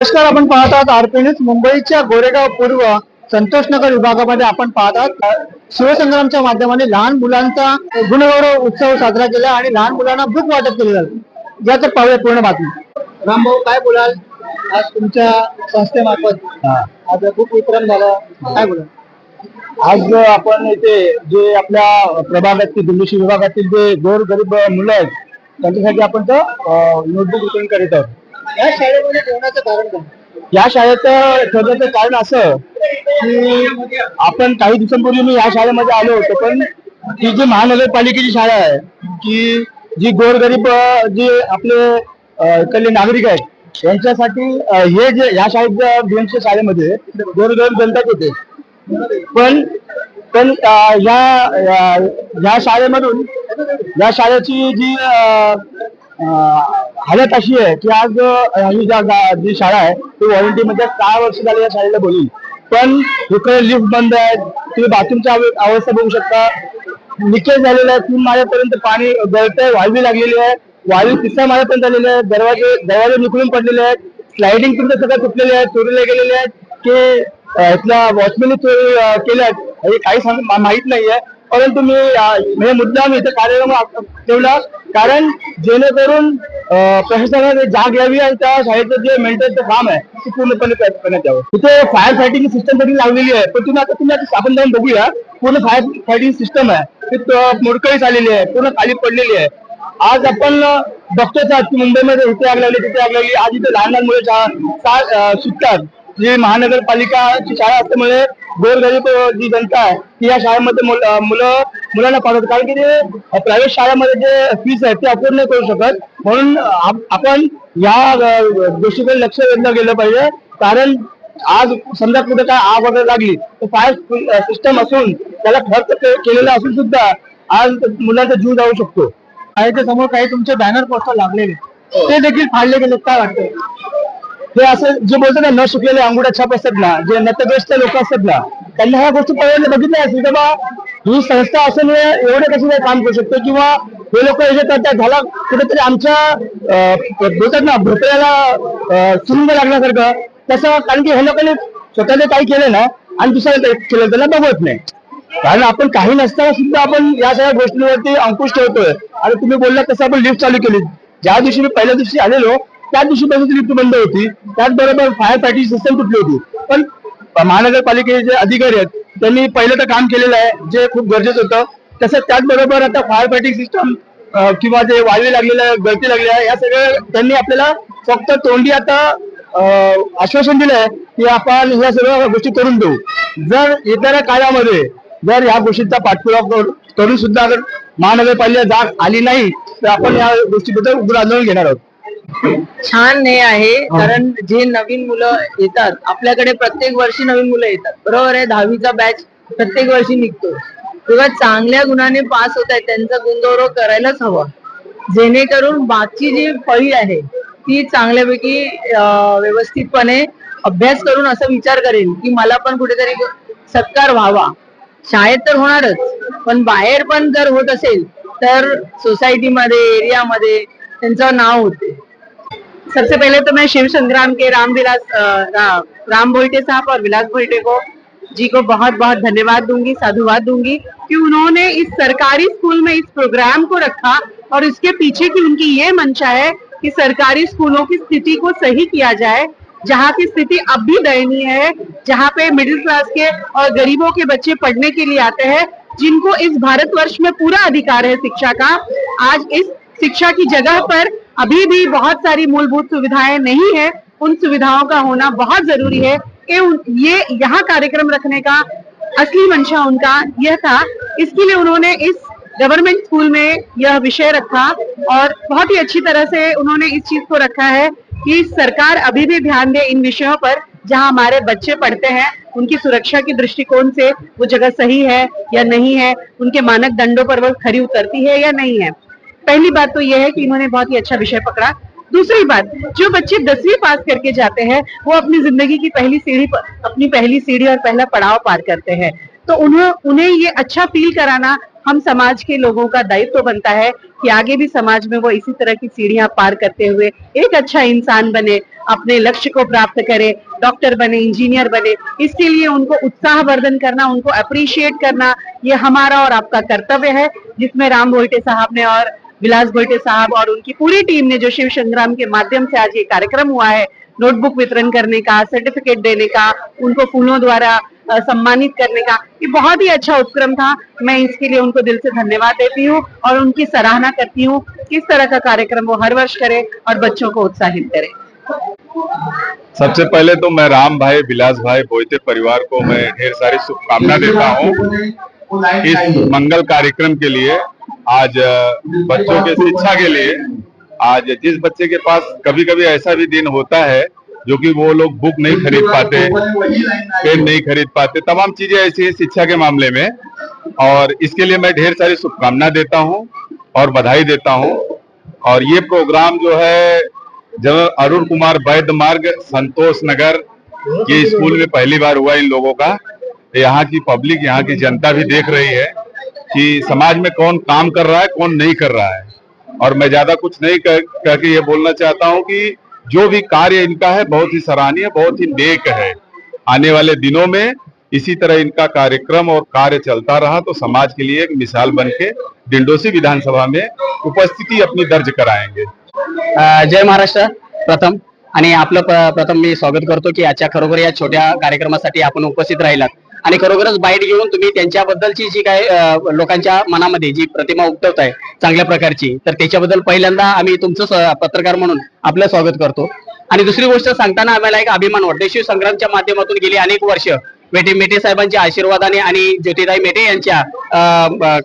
नमस्कार आपण पाहत आहात आरपीएनएस मुंबईच्या गोरेगाव पूर्व संतोषनगर विभागामध्ये आपण पाहत आहात. शिवसंग्रामच्या माध्यमाने लहान मुलांचा गुणगौरव उत्सव साजरा केला आणि लहान मुलांना बुक वाटप केले जाते याचं पाहूया पूर्ण बातमी. रामभाऊ काय बोलाल? आज तुमच्या संस्थेमार्फत आज बुक वितरण झालं. काय बोलाल? आज आपण इथे जे आपल्या प्रभागातील दिल्लीशी विभागातील जे गोर गरीब मुलं आहेत त्यांच्यासाठी आपण नोटबुक वितरण करीत आहोत. या शाळेमध्ये ठेवण्याचं कारण काय? या शाळेचं ठेवण्याचं कारण असं की आपण काही दिवसांपूर्वी मी या शाळेमध्ये आलो होतो पण ही जी महानगरपालिकेची शाळा आहे की जी गोरगरीब जी जे आपले इकडले नागरिक आहेत यांच्यासाठी हे जे या शाळेच्या बीएमसी शाळेमध्ये गोरगरीब जनताच होते पण पण या या- शाळेमधून या शाळेची जी हालत अशी आहे की आज ही ज्या जी शाळा आहे ती वॉरंटी मध्ये सहा वर्ष झाली या शाळेला बोलली पण इकडे लिफ्ट बंद आहे तुम्ही बाथरूमच्या अव- अवस्था बघू शकता. लिकेज झालेलं आहे तीन माझ्यापर्यंत पाणी गळतंय वाळवी लागलेली आहे. वाळवी तिसऱ्या माझ्यापर्यंत आलेली आहे. दरवाजे दरवाजे निकळून पडलेले आहेत. स्लायडिंग तुमच्या सगळ्या तुटलेले आहेत चोरीला गेलेले आहेत. की इथल्या वॉचमॅनने चोरी केल्या आहेत हे काही सांग माहीत नाहीये. परंतु मी अं, मुद्दाम इथे कार्यक्रम ठेवला. कारण जेणेकरून प्रशासनाने जाग यावी आणि त्या शाळेचं जे मेंटेनचं काम आहे ते पूर्णपणे करण्यात यावं. तिथे फायर फायटिंग सिस्टम देखील लावलेली आहे. पण तुम्ही आता तुम्ही आता आपण जाऊन बघूया. पूर्ण फायर फायटिंग सिस्टम आहे. ती त- आलेली आहे. पूर्ण खाली पडलेली आहे. आज आपण बघतोच आज की मुंबईमध्ये इथे आग लागली तिथे आग लागली. आज इथे लहान लहान मुलं शिकतात जी महानगरपालिकाची शाळा असल्यामुळे गोरगरीब जी जनता आहे ती या शाळेमध्ये मुल- मुलांना पाठवतात. कारण की ते प्रायव्हेट शाळेमध्ये जे फीस आहे ते अफोर्ड नाही करू शकत. म्हणून आप- आपण या गोष्टीकडे लक्ष वेधलं गेलं पाहिजे. कारण आज समजा कुठे काय आग वगैरे लागली तर फायर सिस्टम असून त्याला खर्च केलेला असून सुद्धा आज मुलांचा जीव जाऊ शकतो. शाळेच्या समोर काही तुमचे बॅनर पोस्टर लागलेले ते देखील फाडले गेले काय वाटतं हे असं जे बोलतात ना न शिकलेले अंगुठा छाप असतात ना जे नतग्रस्त लोक असतात ना त्यांना ह्या गोष्टी पहिल्यांदा बघितल्या असतील की बा ही संस्था असल्यामुळे एवढं कसं काय काम करू शकते? किंवा हे लोक हे करतात झाला कुठेतरी आमच्या बोलतात ना भोपळ्याला अं, सुरुंग लागण्यासारखं तसं कारण की हे लोकांनी स्वतःने काही केलं ना आणि दुसऱ्याला केलं त्यांना बघत नाही. कारण आपण काही नसताना सुद्धा आपण या सगळ्या गोष्टींवरती अंकुश ठेवतोय. आणि तुम्ही बोलला तसं आपण लिफ्ट चालू केली. ज्या दिवशी मी पहिल्या दिवशी आलेलो त्या दिवशीपासून लिफ्ट बंद होती. त्याचबरोबर फायर फायटिंग सिस्टम तुटली होती. पण महानगरपालिकेचे जे अधिकारी आहेत त्यांनी पहिलं तर काम केलेलं आहे जे खूप गरजेचं होतं. तसंच त्याचबरोबर आता फायर फायटिंग सिस्टम किंवा जे वाळवी लागलेलं आहे गळती लागलेली आहे या सगळ्या त्यांनी आपल्याला फक्त तोंडी आता आश्वासन दिलंय की आपण ह्या सगळ्या गोष्टी करून देऊ. जर येणाऱ्या काळामध्ये जर ह्या गोष्टींचा पाठपुरावा करून सुद्धा महानगरपालिका जाग आली नाही तर आपण या गोष्टीबद्दल उग्र आंदोलन घेणार आहोत. छान हे आहे कारण जे नवीन मुलं येतात आपल्याकडे प्रत्येक वर्षी नवीन मुलं येतात. बरोबर आहे? दहावीचा बॅच प्रत्येक वर्षी निघतो. तेव्हा चांगल्या गुणाने पास होत आहेत त्यांचा गुणगौरव करायलाच हवा. जेणेकरून बाकी जी फळी आहे ती चांगल्यापैकी व्यवस्थितपणे अभ्यास करून असा विचार करेल की मला पण कुठेतरी सत्कार व्हावा. शाळेत तर होणारच पण बाहेर पण जर होत असेल तर सोसायटीमध्ये एरियामध्ये त्यांचं नाव होते. सबसे पहले तो मैं शिव संग्राम के रामविलास अ, रा, राम भोईटे साहब और विलास भोईटे को जी को बहुत बहुत धन्यवाद दूँगी साधुवाद दूँगी कि उन्होंने इस सरकारी स्कूल में इस प्रोग्राम को रखा और इसके पीछे की उनकी ये मंशा है कि सरकारी स्कूलों की स्थिति को सही किया जाए जहाँ की स्थिति अब भी दयनीय है जहाँ पे मिडिल क्लास के और गरीबों के बच्चे पढ़ने के लिए आते हैं जिनको इस भारतवर्ष में पूरा अधिकार है शिक्षा का। आज इस शिक्षा की जगह पर अभी भी बहुत सारी मूलभूत सुविधाएँ नहीं है। उन सुविधाओं का होना बहुत ज़रूरी है कि ये यहाँ कार्यक्रम रखने का असली मंशा उनका यह था। इसके लिए उन्होंने इस गवर्नमेंट स्कूल में यह विषय रखा और बहुत ही अच्छी तरह से उन्होंने इस चीज़ को रखा है कि सरकार अभी भी ध्यान दे इन विषयों पर, जहाँ हमारे बच्चे पढ़ते हैं, उनकी सुरक्षा के दृष्टिकोण से वो जगह सही है या नहीं है, उनके मानक दंडों पर वो खरी उतरती है या नहीं है। पहली बात तो यह है कि इन्होंने बहुत ही अच्छा विषय पकड़ा। दूसरी बात, जो बच्चे दसवीं पास करके जाते हैं, वो अपनी ज़िंदगी की पहली सीढ़ी अपनी पहली सीढ़ी और पहला पड़ाव पार करते हैं। तो उन्हें उन्हें ये अच्छा फील कराना हम समाज के लोगों का दायित्व तो बनता है कि आगे भी समाज में वो इसी तरह की सीढ़ियाँ पार करते हुए एक अच्छा इंसान बने, अपने लक्ष्य को प्राप्त करे, डॉक्टर बने, इंजीनियर बने। इसके लिए उनको उत्साहवर्धन करना, उनको अप्रिशिएट करना, ये हमारा और आपका कर्तव्य है, जिसमें राम भोईटे साहब ने और विलास भोईटे साहब और उनकी पूरी टीम ने जो शिव संग्राम के माध्यम से आज ये कार्यक्रम हुआ है, नोटबुक वितरण करने का सर्टिफिकेट देने का, उनको फूलों द्वारा सम्मानित करने का, ये बहुत ही अच्छा उपक्रम था। मैं इसके लिए उनको दिल से धन्यवाद देती हूँ और उनकी सराहना करती हूँ किस तरह का कार्यक्रम वो हर वर्ष करे और बच्चों को उत्साहित करे। सबसे पहले तो मैं राम भाई, विलास भाई, बोईते परिवार को मैं ढेर सारी शुभकामना देता हूँ। इस मंगल कार्यक्रम के लिए आज बच्चों के शिक्षा के लिए, आज जिस बच्चे के पास कभी कभी ऐसा भी दिन होता है, जो कि वो लोग बुक नहीं खरीद पाते, पेन नहीं खरीद पाते, तमाम चीज़ें ऐसी हैं शिक्षा के मामले में। और इसके लिए मैं ढेर सारी शुभकामना देता हूँ और बधाई देता हूँ। और ये प्रोग्राम जो है, जब अरुण कुमार वैद्य मार्ग, संतोष नगर, ये स्कूल में पहली बार हुआ इन लोगों का। यहाँ की पब्लिक यहाँ की जनता भी देख रही है। कि समाज में कौन काम कर रहा है कौन नहीं कर रहा है। और मैं ज़्यादा कुछ नहीं कह, कह के ये बोलना चाहता हूँ कि जो भी कार्य इनका है बहुत ही सराहनीय बहुत ही नेक है। आने वाले दिनों में इसी तरह इनका कार्यक्रम और कार्य चलता रहा तो समाज के लिए एक मिसाल बन के डिंडोसी विधानसभा में उपस्थिति अपनी दर्ज कराएँगे। जय महाराष्ट्र प्रथम। आपलं प्रथम मी स्वागत करतो की आजच्या खरोखर या छोट्या कार्यक्रमासाठी आपण उपस्थित राहिलात. आणि खरोखरच बाईट घेऊन तुम्ही त्यांच्याबद्दलची जी काय लोकांच्या मनामध्ये जी प्रतिमा उमटवताय चांगल्या प्रकारची तर त्याच्याबद्दल पहिल्यांदा आम्ही तुमचं पत्रकार म्हणून आपलं स्वागत करतो. आणि दुसरी गोष्ट सांगताना आम्हाला एक अभिमान वाटतो शिव संग्रामच्या माध्यमातून गेली अनेक वर्ष मेटे मेटे साहेबांच्या आशीर्वादाने आणि ज्योतिराई मेटे यांच्या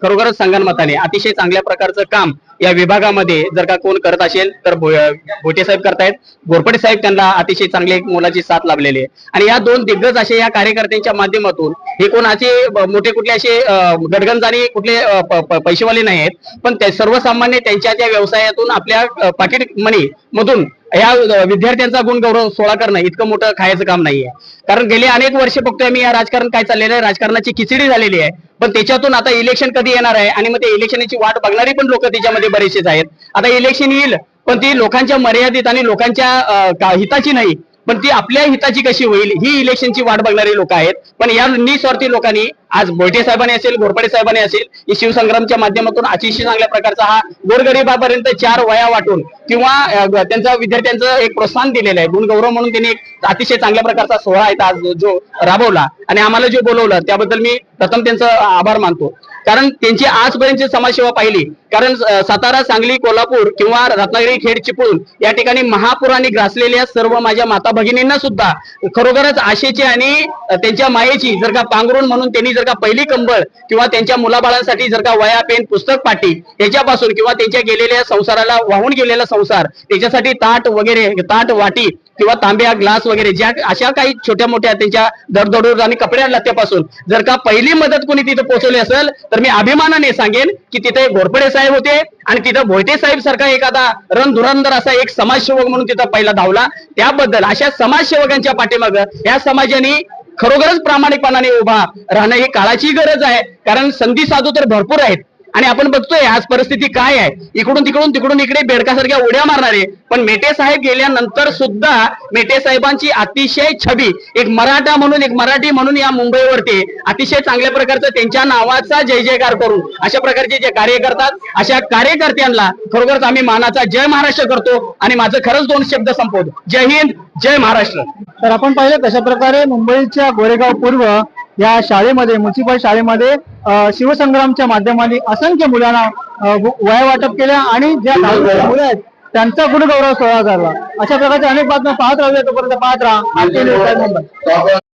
खरोखरच संगणमताने अतिशय चांगल्या प्रकारचं काम या विभागामध्ये जर का कोण करत असेल तर भोटे साहेब करतायत. घोरपडे साहेब त्यांना अतिशय चांगले एक मोलाची साथ लाभलेली आहे. आणि या दोन दिग्गज असे या कार्यकर्त्यांच्या माध्यमातून हे कोण असे मोठे कुठले असे गडगंज आणि कुठले पैसेवाले नाही आहेत. पण ते सर्वसामान्य त्यांच्या त्या व्यवसायातून आपल्या पाकिट मनी मधून या विद्यार्थ्यांचा विद्यार्थ्यांचा गुणगौरव सोळा करणं इतकं मोठं खायचं काम नाहीये. कारण गेले अनेक वर्ष बघतोय मी या राजकारण काय चाललेलं आहे. राजकारणाची खिचडी झालेली आहे. पण त्याच्यातून आता इलेक्शन कधी येणार आहे? आणि मग ते इलेक्शनची वाट बघणारी पण लोक त्याच्यामध्ये बरेचसेच आहेत. आता इलेक्शन येईल पण ती लोकांच्या मर्यादित आणि लोकांच्या हिताची नाही पण ती आपल्या हिताची कशी होईल ही इलेक्शनची वाट बघणारी लोक आहेत. पण या निस्वार्थी लोकांनी आज बोयटे साहेबांनी असेल घोरपडे साहेबांनी असेल ही शिवसंग्रामच्या माध्यमातून अतिशय चांगल्या प्रकारचा हा गोरगरिबापर्यंत चार वया वाटून किंवा त्यांचा विद्यार्थ्यांचं एक प्रोत्साहन दिलेलं आहे. गुणगौरव म्हणून त्यांनी एक अतिशय चांगल्या प्रकारचा सोहळा आहे आज जो राबवला आणि आम्हाला जो बोलवलं त्याबद्दल मी प्रथम त्यांचं आभार मानतो. कारण त्यांची आजपर्यंतची समाजसेवा पाहिली कारण सातारा सांगली कोल्हापूर किंवा रत्नागिरी खेड चिपळूण या ठिकाणी महापुराने ग्रासलेल्या सर्व माझ्या माता भगिनींना सुद्धा खरोखरच आशेची आणि त्यांच्या मायेची जर का पांघरून म्हणून त्यांनी जर का पहिली कंबळ किंवा त्यांच्या मुलाबाळांसाठी जर का वया पेन पुस्तक पाटी याच्यापासून किंवा त्यांच्या गेलेल्या संसाराला वाहून गेलेला संसार त्याच्यासाठी ताट वगैरे ताट वाटी किंवा तांब्या ग्लास वगैरे ज्या अशा काही छोट्या मोठ्या त्यांच्या दडदडूर आणि कपड्या लत्त्यापासून जर का पहिली मदत कोणी तिथं पोहोचवली असेल तर मी अभिमानाने सांगेन की तिथे घोरपडे साहेब होते आणि तिथं भोयटे साहेब सारखा एखादा रणधुरंधर असा एक समाजसेवक म्हणून तिथं पहिला धावला. त्याबद्दल अशा समाजसेवकांच्या पाठीमाग या समाजाने खरोखरच प्रामाणिकपणाने उभा राहणं ही काळाची गरज आहे. कारण संधी साधू तर भरपूर आहेत. आणि आपण बघतोय आज परिस्थिती काय आहे? इकडून तिकडून तिकडून इकडे बेडकासारख्या उड्या मारणारे. पण मेटे साहेब गेल्यानंतर सुद्धा मेटे साहेबांची अतिशय छबी एक मराठा म्हणून एक मराठी म्हणून या मुंबईवरती अतिशय चांगल्या प्रकारचं त्यांच्या नावाचा जय जयकार करून अशा प्रकारचे जे कार्य करतात अशा कार्यकर्त्यांना खरोखरच आम्ही मानाचा जय महाराष्ट्र करतो. आणि माझं खरंच दोन शब्द संपवतो. जय हिंद जय महाराष्ट्र. तर आपण पाहिलं कशा प्रकारे मुंबईच्या गोरेगाव पूर्व या शाळेमध्ये म्युन्सिपल शाळेमध्ये शिवसंग्रामच्या माध्यमाने असंख्य मुलांना वया वाटप केल्या आणि ज्या मुलं आहेत त्यांचा गुणगौरव सोहळा झाला. अशा प्रकारच्या अनेक बातम्या पाहत राहूया. तोपर्यंत पाहत राहा. मुंबई.